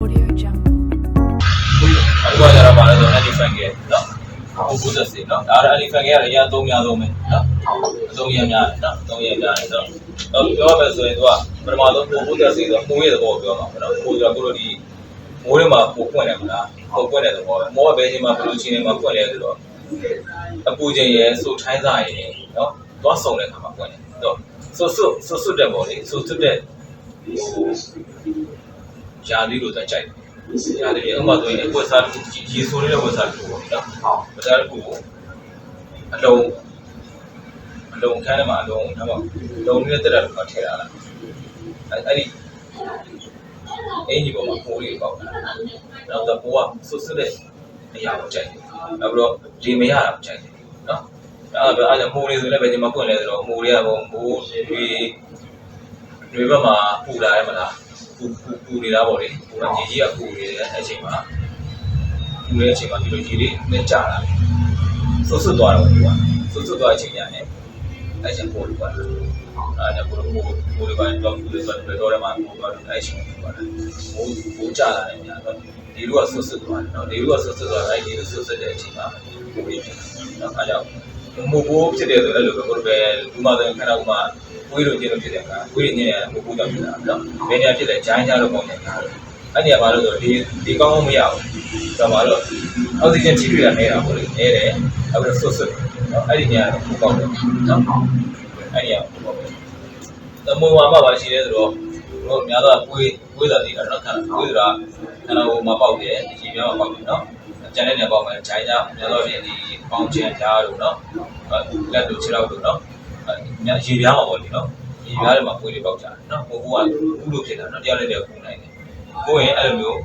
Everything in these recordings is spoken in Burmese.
Audio Jungle. အခုကကြတော့ပါလဲဆို elephant ကနော်ဟုတ်ဘူးသက်စီနော်ဒါကတော့ elephant ကလည်းအရင်အသုံးများဆုံးပဲနော်အသုံးရများတယ်နော်အသုံးရများတယ်နော်တော့ပြောရမယ်ဆိုရင်သူကပထမဆုံးပို့ဘူးသက်စီဆိုမိုးရဲ့သဘောပြောမှာပေါ့နော်ပို့ဆိုတော့ကိုလိုဒီမိုးထဲမှာပို့ပွင့်တယ်မလားပို့ပွင့်တဲ့သဘောပဲမိုးကဘယ်ချိန်မှာဘယ်လိုချိန်မှာပွင့်လဲဆိုတော့အပူချိန်ရဲ့ဆိုထိုင်းစားရဲ့နော်သွားစုံတဲ့ခါမှာပွင့်တယ်တော့ဆွတ်ဆွတ်ဆွတ်ဆွတ်တဲ့ပေါ့လေဆွတ်ဆွတ် တဲ့ယာလေးလိုတော့ကြိုက်တယ်ရတယ်ဒီအမှဆိုရင်ဝက်စားတစ်ခုရေဆိုးနေတဲ့ဝက်စားတစ်ခုပေါ့နော်။ဟုတ်ဝက်စားတစ်ခုကိုအလုံးအလုံးခန်းထဲမှာအလုံးတော့လုံးနေတဲ့တက်တာတစ်ခါထည့်ရတာ။အဲ့အဲ့ဒီအင်ဂျီပေါ်မှာပိုးလေးပေါက်တာ။နောက်တော့ပိုးကဆွတ်ဆွတ်တဲ့အရာကိုကြိုက်တယ်။နောက်ပြီးတော့လေမရတာကိုကြိုက်တယ်နော်။အဲ့ဒါအဲ့ဒါမိုးလေးဆိုလည်းပဲဒီမှာပွင့်လဲဆိုတော့မိုးလေးကပေါ့မိုးတွေတွေဘက်မှာပူလာရမလား။ ပူပူပူနေတာပေါ့လေ။ပူတာကြီးကြီးကပူနေတဲ့အချိန်မှာပူနေတဲ့အချိန်မှာဒီလိုကြီးလေးနဲ့ကြာလာတယ်။ဆွတ်ဆွတ်သွားတော့ဒီကဆွတ်ဆွတ်သွားတဲ့အချိန်ညာနဲ့အဲ့ချိန်ပို့လို့ပါတယ်။အဲ့ဒါကိုပို့ပို့လို့ကတော့ပူလို့ဆိုတော့တော့မှပို့သွားတယ်အဲ့ချိန်ပို့သွားတယ်။မိုးပိုးကြာလာတယ်ညာတော့ဒီလိုကဆွတ်ဆွတ်သွားတယ်နော်။ဒီလိုကဆွတ်ဆွတ်သွားတယ်အဲ့ဒီလိုဆွတ်ဆွတ်တဲ့အချိန်မှာပို့ပြီးဖြစ်တယ်။နော်အားကြောင့်မိုးပိုးဖြစ်တယ်ဆိုတော့အဲ့လိုပဲကိုယ်ပဲဒီမှာဆိုခဏကမှ ဝေးလို့ကျင်းလို့ဖြစ်တယ်ကဝေးနေရတယ်မိုးပိုးကြောင့်ဖြစ်တာနော်။ဘယ်နေရာဖြစ်လဲဂျိုင်းကြတော့ပုံနေတာ။အဲ့ဒီကဘာလို့ဆိုဒီဒီကောင်းကောင်းမရဘူး။ဒါမှတော့အောက်ဆီဂျင်ထိတွေ့တာနေတာပေါ့လေ။နေတယ်။အဲ့ဒါဆွတ်ဆွတ်နော်အဲ့ဒီနေရာတော့ပိုကောင်းတယ်နော်။အဲ့ဒီကပိုကောင်းတယ်။တမိုးမှာမှပါရှိတယ်ဆိုတော့တို့များတော့ကိုယ်ကိုယ်သာတည်တာနော်ခန္ဓာကိုယ်သာခန္ဓာကိုယ်မှာပေါက်တယ်ဒီပြောင်းမှာပေါက်တယ်နော်။ကျန်တဲ့နေရာပေါက်မယ်ဂျိုင်းကြများတော့ဒီပေါင်းချင်ကြားလို့နော်။လက်တို့ခြေထောက်တို့နော်။ ညရေပြားမှာပေါ့လေနော်။ရေပြားတွေမှာကိုယ်တွေပေါက်ကြတယ်နော်။ဟိုကကူးလို့ဖြစ်တာနော်။တရားလည်းတရားကူးနိုင်တယ်။ကိုယ်ရင်အဲ့လိုမျိုး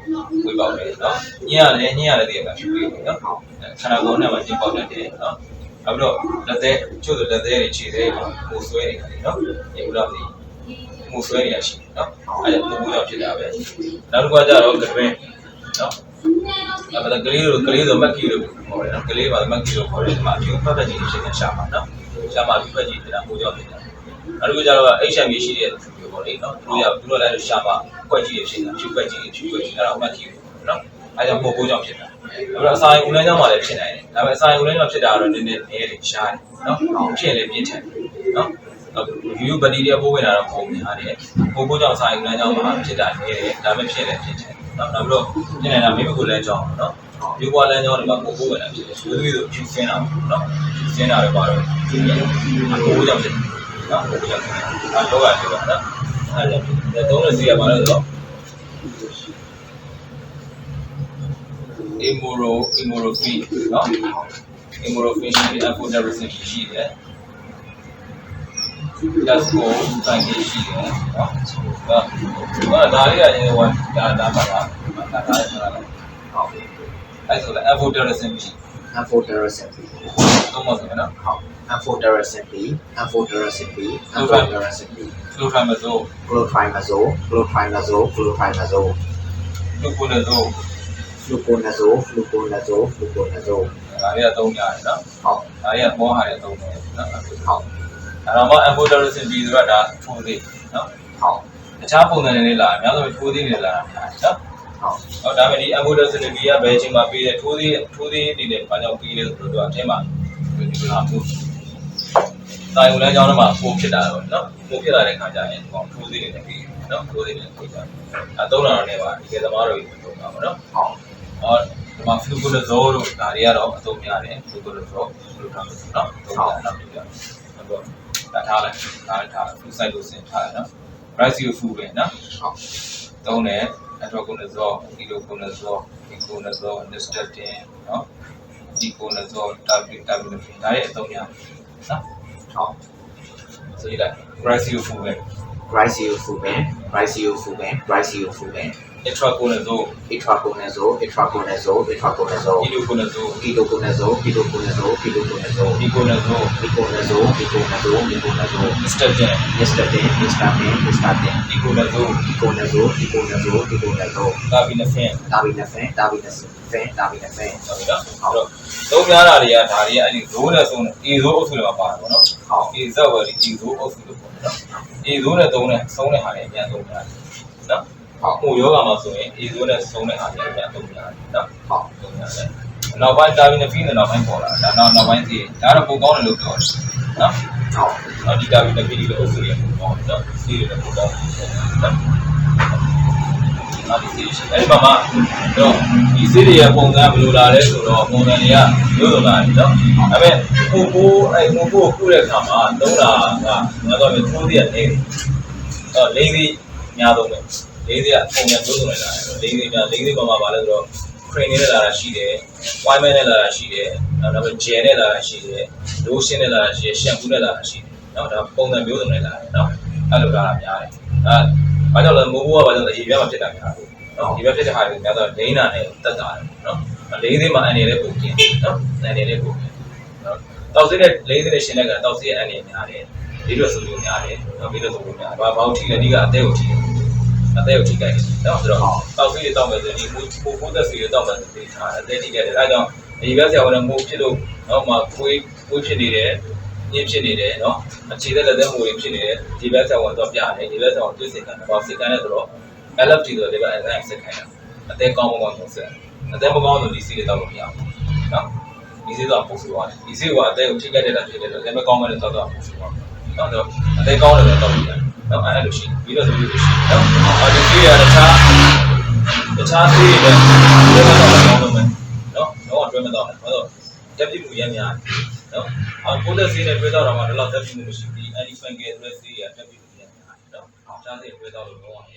ဝေးပေါက်တယ်နော်။ညရလည်းညရလည်းတည်းကဖြူပြီးနော်။ခန္ဓာကိုယ်နဲ့မှကျင်းပေါက်တတ်တယ်နော်။နောက်ပြီးတော့လက်သေးချို့ဆိုလက်သေးတွေခြေသေးတွေပိုဆွဲနေတာလေနော်။ဒီလိုတော့ဒီမိုးဆွဲနေရရှိတယ်နော်။အဲ့ဒါပိုးရောက်ဖြစ်တာပဲ။နောက်တစ်ခါကျတော့ကတွင်းနော်။အဲ့ဒါကလေးတို့ကလေးဆိုမက်ကီလို့ခေါ်တယ်နော်။ကလေးပါမက်ကီလို့ခေါ်တယ်ဒီမှာအဖြူဖတ်ဖတ်ကြီးဖြစ်နေရှာပါနော်။ ရှာပါပြီးဖတ်ကြီးဖြစ်တာပိုးရောက်ဖြစ်တာ။နောက်တစ်ခါကျတော့ HM ရှိတဲ့လူပေါ့လေနော်။သူတို့ရသူတို့လည်းရှာပါကွက်ကြီးဖြစ်နေတာဖြူကွက်ကြီးဖြူကွက်ကြီးအဲ့ဒါမက်ကီနော်။အဲ့ဒါပိုးပိုးကြောင့်ဖြစ်တာ။အဲ့တော့အစာရင်ဦးလမ်းကြောင့်မှလည်းဖြစ်နိုင်တယ်။ဒါပေမဲ့အစာရင်ဦးလမ်းကြောင့်ဖြစ်တာကတော့နည်းနည်းနည်းလေးရှားတယ်နော်။ဖြစ်ရင်လည်းပြင်းထန်တယ်နော်။ယူဘက်တီးရီးယားပိုးဝင်လာတော့ပုံများတယ်။ပိုးပိုးကြောင့်အစာရင်ဦးလမ်းကြောင့်မှဖြစ်တာနည်းတယ်။ဒါပေမဲ့ဖြစ်လည်းဖြစ်တယ်။နော်။နောက်ပြီးတော့ဖြစ်နေတာမိမကိုလမ်းကြောင်းပေါ့နော်။ ဒီဘွားလမ်းကြောင်းတွေမှာပုံပို့ဝင်တာဖြစ်တယ်ဆိုသမီးဆိုဖြူစင်းတာပေါ့နော်စင်းတာတွေပါတော့ဒီလိုပုံပို့ကြောင့်ဖြစ်တယ်နော်ပုံပို့ကြောင့်အဲလောကပြောတာနော်အဲကြောင့်ဖြစ်တယ်သုံးလို့စီရပါလို့ဆိုတော့ immoral immorophy နော် immorophy ရှိတယ်အခု diversity ရှိတယ် that's all တိုင်ကြီးရှိတယ်နော်ဒါဒါလေးကရေဝါဒါဒါပါလားဒါဒါရပါလားဟုတ် အဲ့ဆိုလည်း affordability ရှိ Amphotericity တော့မှာဆိုနော်ဟုတ် Amphotericity Amphotericity Amphotericity clotrimazole Clotrimazole Clotrimazole Clotrimazole fluconazole Fluconazole Fluconazole Fluconazole ဒါလေးကသုံးရတယ်နော်ဟုတ်ဒါလေးကမောဟာတွေသုံးတယ်နော်ဟုတ်ဒါတော့မှ affordability ဆိုတာဒါထိုးသေးနော်ဟုတ်တခြားပုံစံတွေနဲ့လာအများဆုံးထိုးသေးနေလာတာနော် ဟုတ်ဟောဒါပေမဲ့ဒီ ammoder synergy ကဘယ်အချိန်မှာပေးတယ်ထိုးသေးထိုးသေးနေတယ်ဘာကြောင့်ပေးလဲဆိုတော့အထက်မှာဒီလိုဟာမျိုးတာယုံလမ်းကြောင်းထဲမှာပိုဖြစ်တာတော့နော်ပိုဖြစ်လာတဲ့ခါကျရင်ဟောထိုးသေးနေတယ်ပြီးနော်ထိုးသေးနေတယ်ပြီးကြအဲသုံးတာတော့နေပါဒီကသမားတို့ကြီးသုံးတာပါနော်ဟုတ်ဟောဒီမှာ fluconazole တို့ဒါတွေကတော့အသုံးများတယ် fluconazole လို့ထားလို့နော်သုံးတာနော်ပြီးကြအဲ့တော့ဒါထားလိုက်ဒါထား flucide လို့ဆင်ထားတယ်နော် ratio fu ပဲနော်ဟုတ် သုံးတယ် atroconazole, ketoconazole, iconazole, nystatin နော် deconazole, tabletablefin ဒါရဲ့အသုံးများနော်ဟုတ်ဆိုရလိုက် glycylfuben, Glycylfuben Glycylfuben Glycylfuben itraconazole, Itraconazole Itraconazole Itraconazole ketoconazole, Ketoconazole Ketoconazole Ketoconazole deconazole, Iconazole Iconazole Iconazole nystatin, Nystatin Nystatin Nystatin deconazole, Iconazole Iconazole Iconazole carbinafin Darvinafin Darvinafin Darvinafin ဟုတ်ပြီနော်အဲ့တော့သုံးများတာတွေကဒါတွေကအဲ့ဒီ row နဲ့သုံးတယ် A row အုပ်စုတွေမှာပါတယ်ပေါ့နော် ဟုတ် A ဇက်ဝယ်ဒီ A row အုပ်စုလို့ပေါ့နော် A row နဲ့သုံးတယ်သုံးတဲ့ဟာတွေအများသုံးတာနော် ဟိုယောဂမှာဆိုရင်အေဇိုနဲ့ဆုံးတဲ့အားတွေအများဆုံးများတယ်နော်ဟုတ်ဆုံးများတယ်နောက်ပိုင်းတာဗီနဖီနဲ့နောက်ပိုင်းပေါ်လာဒါနောက်နောက်ပိုင်းစီဒါတော့ပုံကောင်းတယ်လို့ပြောတယ်နော်ဟုတ်နောက်ဒီတာဗီနဖီဒီလိုအုပ်စုရပုံကောင်းတယ်နော်စီးရတဲ့ပုံကောင်းတယ်နော်နောက်ဒီစီးရှိအဲ့ဒီမှာမှတော့ဒီစီးတွေရဲ့ပုံစံဘယ်လိုလာလဲဆိုတော့ပုံစံတွေကမျိုးစုံလာတယ်နော်ဒါပေမဲ့ဟိုကိုအဲ့ဟိုကိုကိုတဲ့အခါမှာသုံးတာကငါတော့မျိုးသုံးစီကနေအော်လေးစီများသုံးတယ် လေးစီကပုံစံမျိုးစုံနဲ့လာတယ်လေးစီများလေးစီပေါ်မှာပါလဲဆိုတော့ crane နဲ့လာတာရှိတယ် wine man နဲ့လာတာရှိတယ်နောက်တော့ gel နဲ့လာတာရှိတယ် lotion နဲ့လာတာရှိတယ် shampoo နဲ့လာတာရှိတယ်နော်ဒါပုံစံမျိုးစုံနဲ့လာတယ်နော်အဲ့လိုလာတာများတယ်အဲဘာကြောင့်လဲမိုးဘိုးကဘာကြောင့်လဲရေပြားမှာဖြစ်တာများတယ်နော်ရေပြားဖြစ်တဲ့ဟာတွေများတော့ဒိန်းနာနဲ့တက်တာတယ်နော်လေးသေးမှာအနေနဲ့ပုံကျင်နော်အနေနဲ့ပုံကျင်နော်တောက်စစ်တဲ့လေးသေးတဲ့ရှင်တဲ့ကတောက်စစ်ရဲ့အနေများတယ်ဒီလိုဆိုလို့များတယ်နော်ဒီလိုဆိုလို့များဘာဘာလို့ထိလဲဒီကအသေးကိုထိတယ် အသေးကိုထိကြိုက်တယ်နော်ဆိုတော့တောက်စစ်တွေတောက်မယ်ဆိုရင်ဒီမိုးမိုးဘိုးသက်စီတွေတောက်မယ်ဆိုပြီးထားအသေးထိကြိုက်တယ်အဲဒါကြောင့်ဒီဘက်ဆရာဝန်ကမိုးဖြစ်လို့တော့မှကိုယ်ကိုယ်ဖြစ်နေတယ်ညစ်ဖြစ်နေတယ်နော်အခြေသက်လက်သက်မှုတွေဖြစ်နေတယ်ဒီဘက်ဆရာဝန်တော့ပြတယ်ဒီဘက်ဆရာဝန်တွေ့စင်တယ်ပေါ့စစ်ကမ်းနဲ့ဆိုတော့ LFT ဆိုတဲ့ဘက်အဲဒါစစ်ခိုင်းတာအသေးကောင်းမကောင်းဆိုစစ်အသေးမကောင်းဆိုဒီစီတွေတောက်လို့မရဘူးနော်ဒီစီတော့ပို့ဆိုရတယ်ဒီစီကအသေးကိုထိခိုက်တဲ့တာဖြစ်တယ်လို့လည်းမကောင်းမဲ့တော့တော့ပို့ဆိုရတယ်နော်တော့အသေးကောင်းတယ်တော့တောက်လို့ရတယ် နော်အဲ့လိုရှိပြီးတော့ဆိုလို့ရှိနော်အော်ဒီစီကတခြားတခြားစီတွေလည်းဒီကတော့ကောင်းလို့မယ်နော်တော့အတွဲမတော့ဘူးတော့တက်ပြမှုရမ်းများနော်အော်ကိုလက်စီနဲ့တွဲတော့တော့မှတော့တက်ပြမှုမရှိဘူးဒီ anti fungal ဆိုတဲ့စီကတက်ပြမှုရမ်းများနော်အခြားစီတွဲတော့လို့တော့